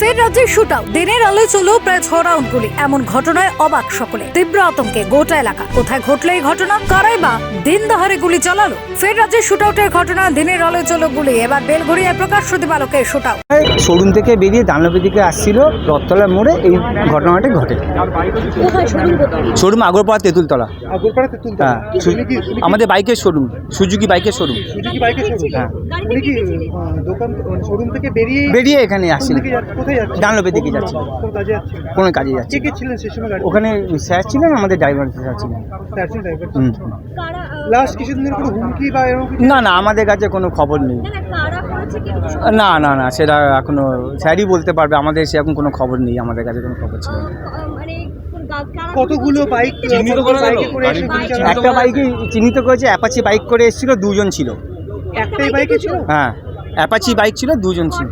ফের রাজ্যে শুট দিনের আলোয় চলো প্রায় ছ রাউন্ড গুলি। এমন ঘটনায় অবাক সকলে। তীব্র আতঙ্কে গোটা এলাকা। কোথায় ঘটলো এই ঘটনা কারাই বা দিন দহারে গুলি চালালো? ফের রাজ্যে শুট আউটের ঘটনা দিনের আলোয় চলো গুলি। এবার বেলঘড়িয়ায় প্রকাশ প্রতিপালকের শুট আউট শোরুম থেকে বেরিয়ে দানলপের দিকে আসছিল রথতলা মোড়ে এই ঘটনাটি ঘটে। শোরুম আগরপাড়া তেঁতুলতলা। আগরপাড়া তেঁতুলতলা? হ্যাঁ। আমাদের বাইকের শোরুম সুজুকি বাইকের শোরুম। সুজুকি বাইকের শোরুম? হ্যাঁ। উনি কি আহ, দোকান শোরুম থেকে বেরিয়ে বেরিয়ে এখানে আসছিল ডানলপের দিকে যাচ্ছে। কোন কাজে যাচ্ছে কোনো কাজে যাচ্ছে। কে কে ছিলেন সেই সময় গাড়ি ওখানে স্যার ছিলেন আমাদের ড্রাইভার স্যার ছিলেন। না না আমাদের কাছে কোনো খবর নেই। না না না সেটা এখনও স্যারই বলতে পারবে আমাদের সেরকম কোনো খবর নেই আমাদের কাছে কোনো খবর ছিল না। কতগুলো বাইক? একটা বাইকে চিহ্নিত করেছে অ্যাপাচি বাইক করে এসেছিল দুজন ছিল। একটাই বাইকে ছিল? হ্যাঁ অ্যাপাচি বাইক ছিল দুজন ছিল।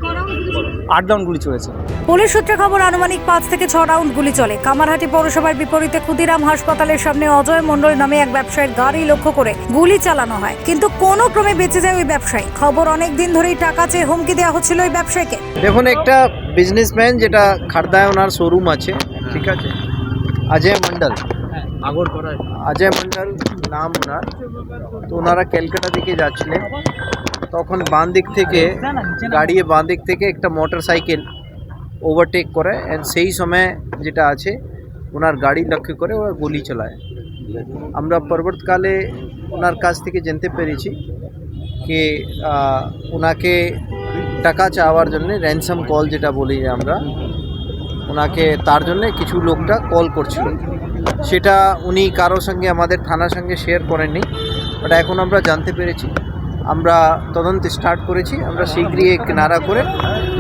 আট রাউন্ড গুলি চলেছে। পুলিশ সূত্রে খবর আনুমানিক পাঁচ থেকে ছ রাউন্ড গুলি চলে। কামারহাটি পৌরসভার বিপরীতে ক্ষুদিরাম হাসপাতালের সামনে অজয় মণ্ডল নামে এক ব্যবসায়ীর গাড়ি লক্ষ্য করে গুলি চালানো হয়। কিন্তু কোনো ক্রমে বেঁচে যায় ওই ব্যবসায়ী। খবর অনেক দিন ধরেই টাকা চেয়ে হুমকি দেওয়া হচ্ছিল ওই ব্যবসায়ীকে। দেখুন একটা বিজনেসম্যান যেটা খারদায় ওনার শোরুম আছে ঠিক আছে? অজয় মন্ডল অজয় মন্ডল নাম ওনার। তো ওনারা ক্যালকাটা দিকে যাচ্ছিলেন। তখন বাঁ দিক থেকে গাড়ি বাঁ দিক থেকে একটা মোটর সাইকেল ওভারটেক করে অ্যান্ড সেই সময় যেটা আছে ওনার গাড়ি লক্ষ্য করে ওরা গুলি চালায়। আমরা পরবর্তীকালে ওনার কাছ থেকে জানতে পেরেছি আহ, ওনাকে টাকা চাওয়ার জন্য র্যানসাম কল যেটা বলি আমরা ওনাকে তার জন্য কিছু লোকটা কল করছিল। সেটা উনি কারোর সঙ্গে আমাদের থানার সঙ্গে শেয়ার করেননি বাট এখন আমরা জানতে পেরেছি আমরা তদন্ত স্টার্ট করেছি আমরা শীঘ্রই এক নারা করে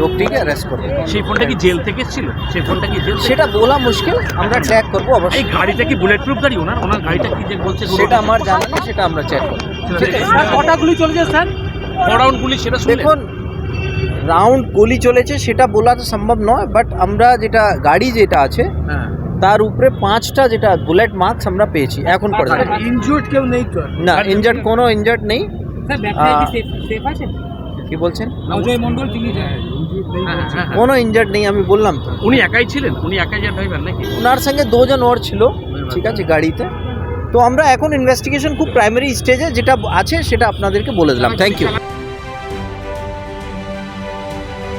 লোকটিকে অ্যারেস্ট করব। সেই ফোনটা কি জেল থেকে ছিল সেই ফোনটা কি জেল সেটা বলা মুশকিল আমরা ট্র্যাক করব এই অবশ্যই গাড়িটা কি বুলেট প্রুফ গাড়ি? ওনার ওনার গাড়িটা কি যে বলছে সেটা আমার জানা নেই সেটা আমরা চেক করব। ঠিক আছে? কটা গুলি চলেছে স্যার? করাউন্ড গুলি সেটা? দেখুন রাউন্ড গুলি চলেছে সেটা বলা তো সম্ভব নয় বাট আমরা যেটা গাড়ি যেটা আছে হ্যাঁ। তার উপরে পাঁচটা যেটা বুলেট মার্কস আমরা পেয়েছি এখন পর্যন্ত। ইনজুর্ড কেউ নেই না ইনজার্ড কোনো ইনজার্ড নেই। কি বলছেন? অজয় মন্ডল তিনি হ্যাঁ, হ্যাঁ, হ্যাঁ। কোনো ইনজার্ড নেই আমি বললাম তো। উনি একাই ছিলেন? উনি একাই যে ড্রাইভার নাকি? ওনার সঙ্গে দুজন ওর ছিল ঠিক আছে গাড়িতে। তো আমরা এখন ইনভেস্টিগেশন খুব প্রাইমারি স্টেজে যেটা আছে সেটা আপনাদেরকে বলে দিলাম। Thank you